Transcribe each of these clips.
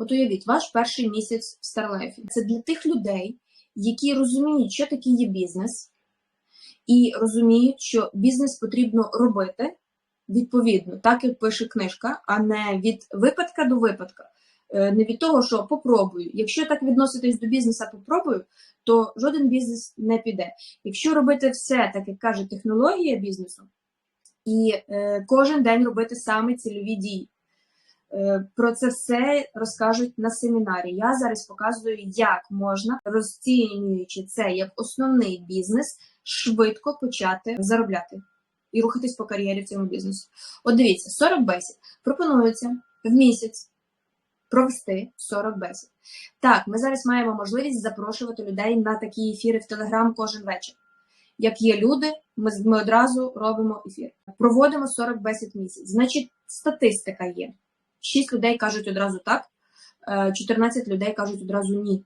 От уявіть, ваш перший місяць в Старлайфі. Це для тих людей, які розуміють, що таке є бізнес, і розуміють, що бізнес потрібно робити відповідно, так як пише книжка, а не від випадка до випадка. Е, Не від того, що попробую. Якщо так відноситись до бізнесу, попробую, то жоден бізнес не піде. Якщо робити все, так як каже технологія бізнесу, і е, кожен день робити саме цільові дії. Е, Про це все розкажуть на семінарі. Я зараз показую, як можна, розцінюючи це як основний бізнес, швидко почати заробляти і рухатись по кар'єрі в цьому бізнесу. От дивіться, 40 бесід пропонується в місяць провести 40 бесід. Так, ми зараз маємо можливість запрошувати людей на такі ефіри в Телеграм кожен вечір. Як є люди, ми, ми одразу робимо ефір. Проводимо 40 бесід в місяць. Значить, статистика є. 6 людей кажуть одразу так, е, 14 людей кажуть одразу ні.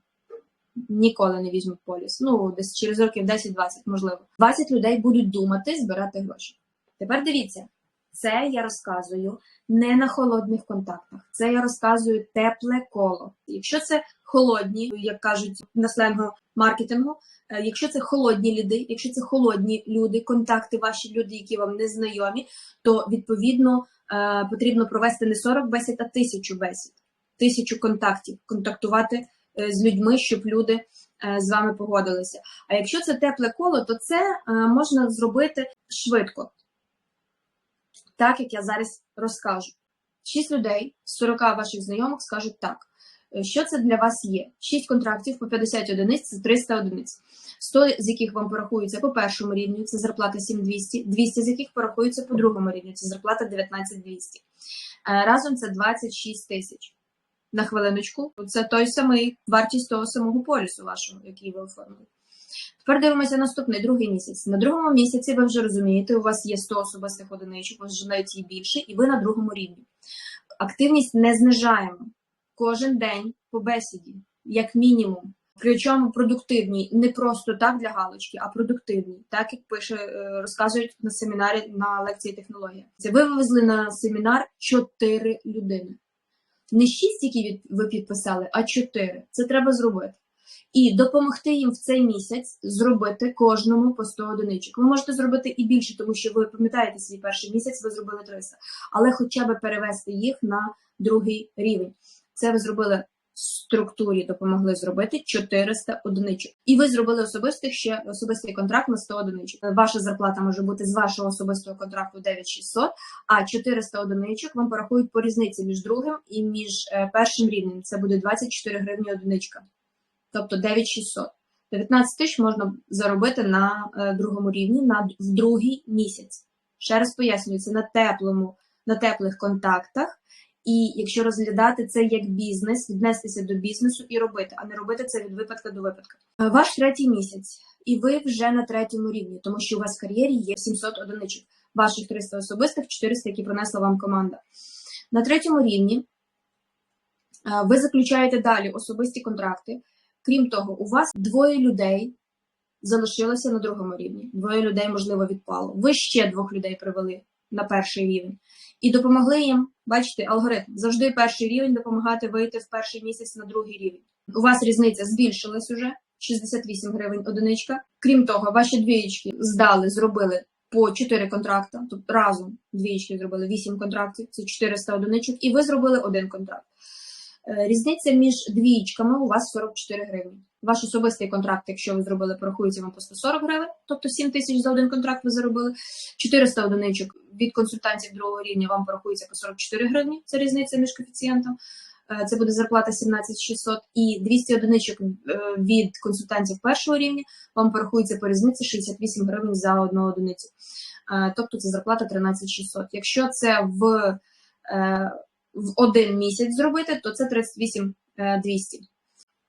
Ніколи не візьмуть поліс. Ну, десь через років 10-20, можливо. 20 людей будуть думати збирати гроші. Тепер дивіться, це я розказую не на холодних контактах. Це я розказую тепле коло. Якщо це холодні, як кажуть на сленгу маркетингу, е, якщо це холодні люди, якщо це холодні люди, контакти ваші люди, які вам не знайомі, то відповідно е, потрібно провести не 40 бесід, а тисячу бесід, тисячу контактів, контактувати е, з людьми, щоб люди е, з вами погодилися. А якщо це тепле коло, то це можна зробити швидко, так як я зараз розкажу. Шість людей з 40 ваших знайомих скажуть так. Що це для вас є? 6 контрактів по 50 одиниць це 300 одиниць. 100 з яких вам порахуються по першому рівню, це зарплата 7200, 200 з яких порахуються по другому рівню, це зарплата 19200. Е, Разом це 26 тисяч. На хвилиночку, це той самий вартість того самого полісу вашого, який ви оформили. Тепер дивимося наступний другий місяць. На другому місяці ви вже розумієте, у вас є 100 особистих одиничок, у вас вже навіть є більше, і ви на другому рівні. Активність не знижаємо кожен день по бесіді, як мінімум. Причому продуктивній, не просто так для галочки, а продуктивній, так як пише, е, розказують на семінарі на лекції технологія. Це вивезли на семінар 4 людини. Не 6, які ви підписали, а 4. Це треба зробити. І допомогти їм в цей місяць зробити кожному по 100 одиничок. Ви можете зробити і більше, тому що ви пам'ятаєте свій перший місяць, ви зробили 300, але хоча б перевести їх на другий рівень. Це ви зробили структурі, допомогли зробити 400 одиничок. І ви зробили особистих ще особистий контракт на 100 одиничок. Ваша зарплата може бути з вашого особистого контракту 9600, а 400 одиничок вам порахують по різниці між другим і між е, першим рівнем. Це буде 24 гривні одиничка, тобто 9600. 19 тисяч можна заробити на е, другому рівні на в другий місяць. Ще раз пояснюю, це на теплому, на теплих контактах. І якщо розглядати це як бізнес, віднестися до бізнесу і робити, а не робити це від випадка до випадка. Е, Ваш третій місяць, і ви вже на третьому рівні, тому що у вас в кар'єрі є 700 одиничок, ваших 300 особистих, 400, які принесла вам команда. На третьому рівні е, ви заключаєте далі особисті контракти. Крім того, у вас двоє людей залишилося на другому рівні. Двоє людей, можливо, відпало. Ви ще двох людей привели на перший рівень і допомогли їм. Бачите, алгоритм завжди перший рівень допомагати вийти в перший місяць на другий рівень. У вас різниця збільшилась уже 68 гривень одиничка. Крім того, ваші двієчки здали, зробили по 4 контракти, тобто разом двієчки зробили 8 контрактів, це 400 одиничок, і ви зробили один контракт. Е, Різниця між двієчками у вас 44 гривні. Ваш особистий контракт, якщо ви зробили, порахується вам по 140 гривень, тобто 7 тисяч за один контракт ви заробили. 400 одиничок від консультантів другого рівня вам порахується по 44 гривні. Це різниця між коефіцієнтом. Е, Це буде зарплата 17 600. І 200 одиничок е, від консультантів першого рівня вам порахується по різниці 68 гривень за одну одиницю. Тобто це зарплата 13 600. Якщо це в в один місяць зробити, то це 38 е, 200.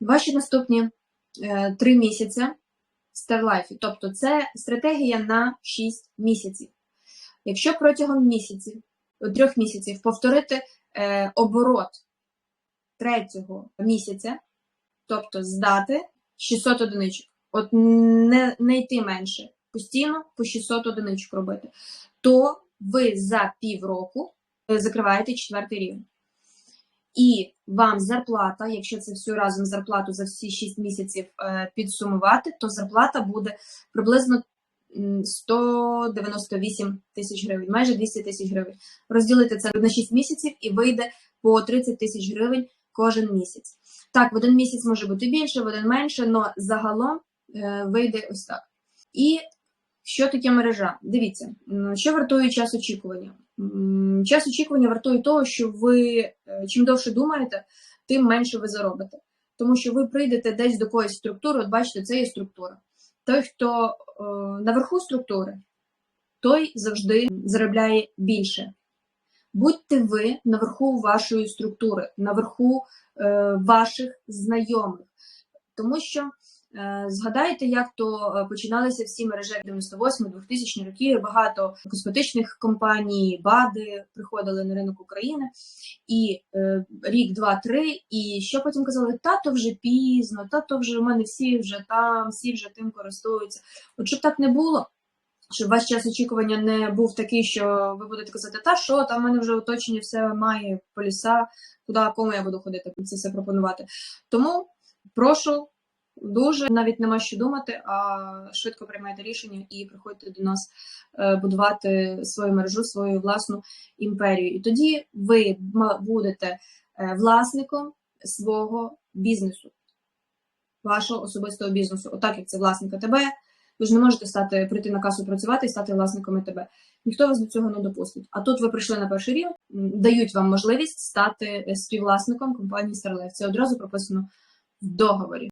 Ваші наступні е, три місяці в Starlife, тобто це стратегія на 6 місяців. Якщо протягом місяців, трьох місяців повторити е, оборот третього місяця, тобто здати 600 одиничок, от не, не йти менше, постійно по 600 одиничок робити, то ви за півроку закриваєте четвертий рівень. і вам зарплата, якщо це всю разом зарплату за всі 6 місяців е, підсумувати, то зарплата буде приблизно 198 тисяч гривень, майже 200 тисяч гривень. Розділити це на 6 місяців і вийде по 30 тисяч гривень кожен місяць. Так, в один місяць може бути більше, в один менше, але загалом е, вийде ось так. І що таке мережа? Дивіться, що вартує час очікування? Час очікування вартує того, що ви е, чим довше думаєте, тим менше ви заробите. Тому що ви прийдете десь до якоїсь структури, от бачите, це є структура. Той, хто е, наверху структури, той завжди заробляє більше. Будьте ви наверху вашої структури, наверху е, ваших знайомих. Тому що згадайте, як то е, починалися всі мережі 98-2000 роки. Багато косметичних компаній, БАДи приходили на ринок України. І е, рік, два, три, і що потім казали, тато вже пізно, тато вже у мене всі вже там, всі вже тим користуються. От щоб так не було, щоб ваш час очікування не був такий, що ви будете казати, та що, там в мене вже оточення все має поліса, куди кому я буду ходити, це все пропонувати. Тому прошу. Дуже навіть нема що думати, а швидко приймайте рішення і приходьте до нас е, будувати свою мережу, свою власну імперію. І тоді ви будете е, власником свого бізнесу, вашого особистого бізнесу. Отак, як це власник АТБ, ви ж не можете стати прийти на касу працювати і стати власником АТБ. Ніхто вас до цього не допустить. А тут ви прийшли на перший рівень, дають вам можливість стати е, співвласником компанії Starlife. Це одразу прописано в договорі.